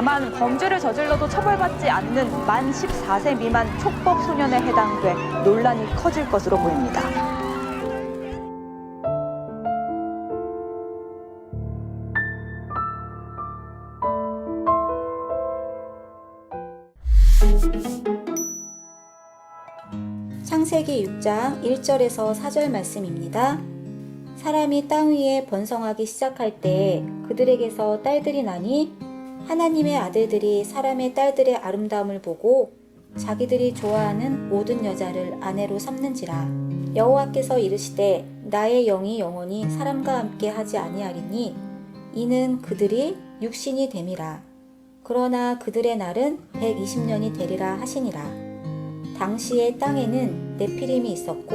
다만 범죄를 저질러도 처벌받지 않는 만 14세 미만 촉법 소년에 해당돼 논란이 커질 것으로 보입니다. 창세기 6장 1절에서 4절 말씀입니다. 사람이 땅 위에 번성하기 시작할 때 그들에게서 딸들이 나니 하나님의 아들들이 사람의 딸들의 아름다움을 보고 자기들이 좋아하는 모든 여자를 아내로 삼는지라. 여호와께서 이르시되 나의 영이 영원히 사람과 함께 하지 아니하리니 이는 그들이 육신이 됨이라. 그러나 그들의 날은 120년이 되리라 하시니라. 당시의 땅에는 네피림이 있었고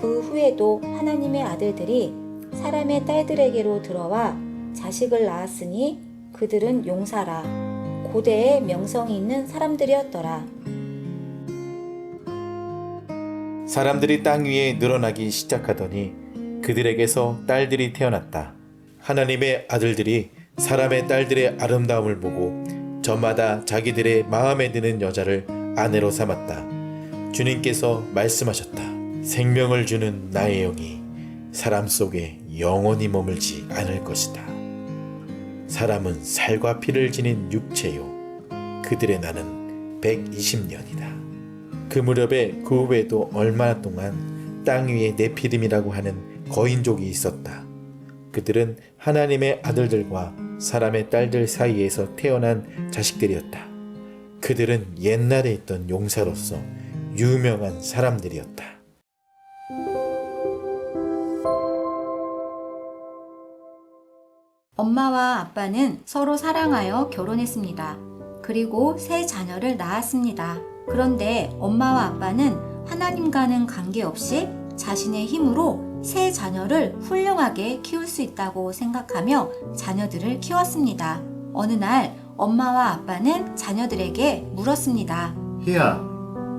그 후에도 하나님의 아들들이 사람의 딸들에게로 들어와 자식을 낳았으니 그들은 용사라 고대의 명성이 있는 사람들이었더라. 사람들이 땅 위에 늘어나기 시작하더니 그들에게서 딸들이 태어났다. 하나님의 아들들이 사람의 딸들의 아름다움을 보고 저마다 자기들의 마음에 드는 여자를 아내로 삼았다. 주님께서 말씀하셨다. 생명을 주는 나의 영이 사람 속에 영원히 머물지 않을 것이다. 사람은 살과 피를 지닌 육체요. 그들의 나는 120년이다. 그 무렵에 그 후에도 얼마 동안 땅 위에 네피림이라고 하는 거인족이 있었다. 그들은 하나님의 아들들과 사람의 딸들 사이에서 태어난 자식들이었다. 그들은 옛날에 있던 용사로서 유명한 사람들이었다. 엄마와 아빠는 서로 사랑하여 결혼했습니다. 그리고 세 자녀를 낳았습니다. 그런데 엄마와 아빠는 하나님과는 관계없이 자신의 힘으로 세 자녀를 훌륭하게 키울 수 있다고 생각하며 자녀들을 키웠습니다. 어느 날 엄마와 아빠는 자녀들에게 물었습니다. 희야,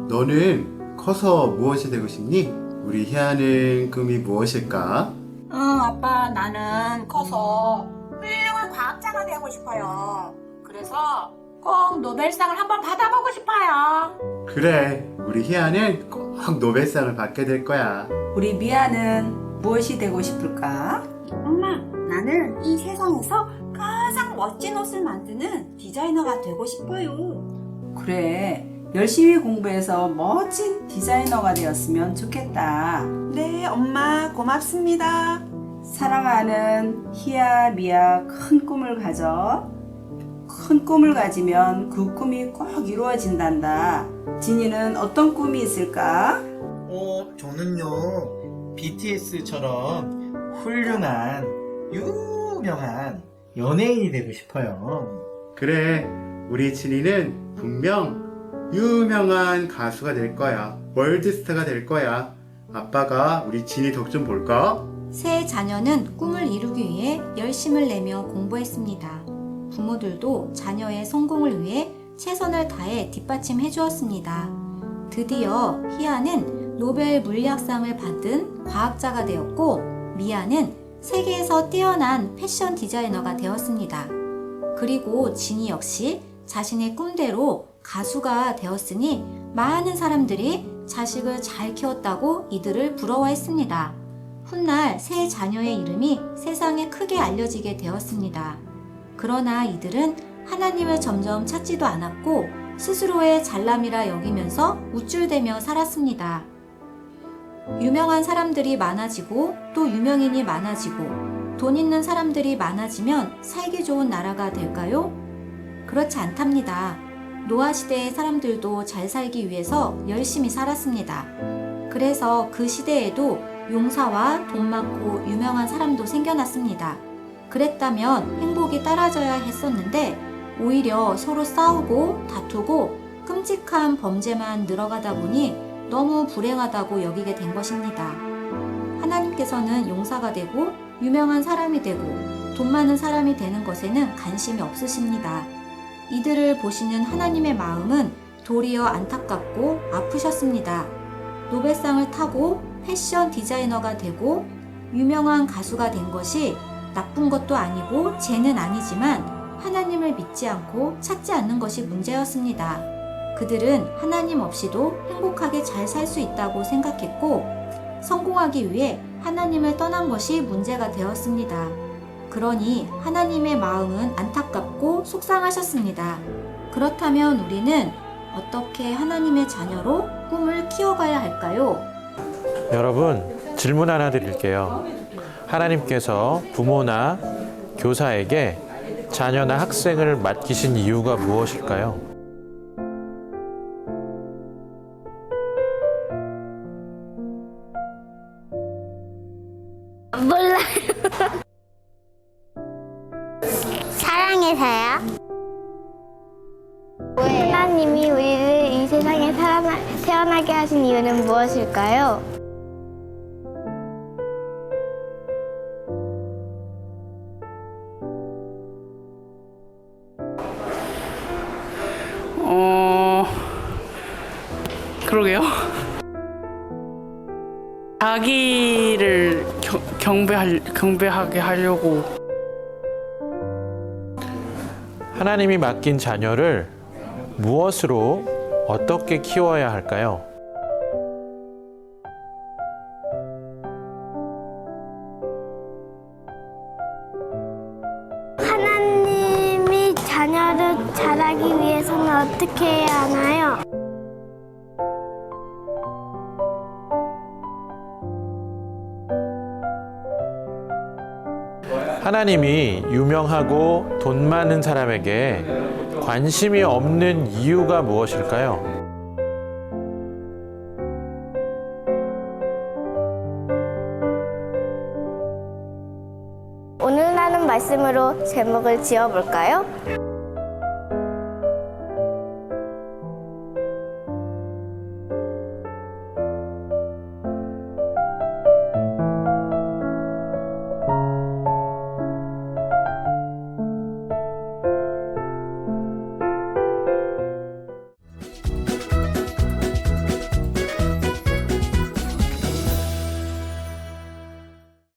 너는 커서 무엇이 되고 싶니? 우리 희야는 꿈이 무엇일까? 응, 아빠, 나는 커서 과학자가 되고 싶어요. 그래서 꼭 노벨상을 한번 받아보고 싶어요. 그래, 우리 희야는 꼭 노벨상을 받게 될 거야. 우리 미아는 무엇이 되고 싶을까? 엄마, 나는 이 세상에서 가장 멋진 옷을 만드는 디자이너가 되고 싶어요. 그래, 열심히 공부해서 멋진 디자이너가 되었으면 좋겠다. 네, 엄마, 고맙습니다. 사랑하는 희야, 미아 큰 꿈을 가져. 큰 꿈을 가지면 그 꿈이 꼭 이루어진단다. 진이는 어떤 꿈이 있을까? 어, 저는요, BTS처럼 훌륭한, 유명한 연예인이 되고 싶어요. 그래, 우리 진이는 분명 유명한 가수가 될 거야. 월드스타가 될 거야. 아빠가 우리 진이 덕 좀 볼까? 세 자녀는 꿈을 이루기 위해 열심을 내며 공부했습니다. 부모들도 자녀의 성공을 위해 최선을 다해 뒷받침해 주었습니다. 드디어 희아는 노벨 물리학상을 받은 과학자가 되었고 미아는 세계에서 뛰어난 패션 디자이너가 되었습니다. 그리고 진이 역시 자신의 꿈대로 가수가 되었으니 많은 사람들이 자식을 잘 키웠다고 이들을 부러워했습니다. 훗날 세 자녀의 이름이 세상에 크게 알려지게 되었습니다. 그러나 이들은 하나님을 점점 찾지도 않았고 스스로의 잘남이라 여기면서 우쭐대며 살았습니다. 유명한 사람들이 많아지고 또 유명인이 많아지고 돈 있는 사람들이 많아지면 살기 좋은 나라가 될까요? 그렇지 않답니다. 노아 시대의 사람들도 잘 살기 위해서 열심히 살았습니다. 그래서 그 시대에도 용사와 돈 많고 유명한 사람도 생겨났습니다. 그랬다면 행복이 따라져야 했었는데 오히려 서로 싸우고 다투고 끔찍한 범죄만 늘어가다 보니 너무 불행하다고 여기게 된 것입니다. 하나님께서는 용사가 되고 유명한 사람이 되고 돈 많은 사람이 되는 것에는 관심이 없으십니다. 이들을 보시는 하나님의 마음은 도리어 안타깝고 아프셨습니다. 노벨상을 타고 패션 디자이너가 되고 유명한 가수가 된 것이 나쁜 것도 아니고 죄는 아니지만 하나님을 믿지 않고 찾지 않는 것이 문제였습니다. 그들은 하나님 없이도 행복하게 잘 살 수 있다고 생각했고 성공하기 위해 하나님을 떠난 것이 문제가 되었습니다. 그러니 하나님의 마음은 안타깝고 속상하셨습니다. 그렇다면 우리는 어떻게 하나님의 자녀로 꿈을 키워가야 할까요? 여러분, 질문 하나 드릴게요. 하나님께서 부모나 교사에게 자녀나 학생을 맡기신 이유가 무엇일까요? 사랑해서요. 하나님이 세상에 태어나게 하신 이유는 무엇일까요? 그러게요. 자기를 경, 경배할, 경배하게 하려고 하나님이 맡긴 자녀를 무엇으로 어떻게 키워야 할까요? 하나님이 자녀를 자라기 위해서는 어떻게 해야 하나요? 하나님이 유명하고 돈 많은 사람에게 관심이 없는 이유가 무엇일까요? 오늘 나눈 말씀으로 제목을 지어볼까요?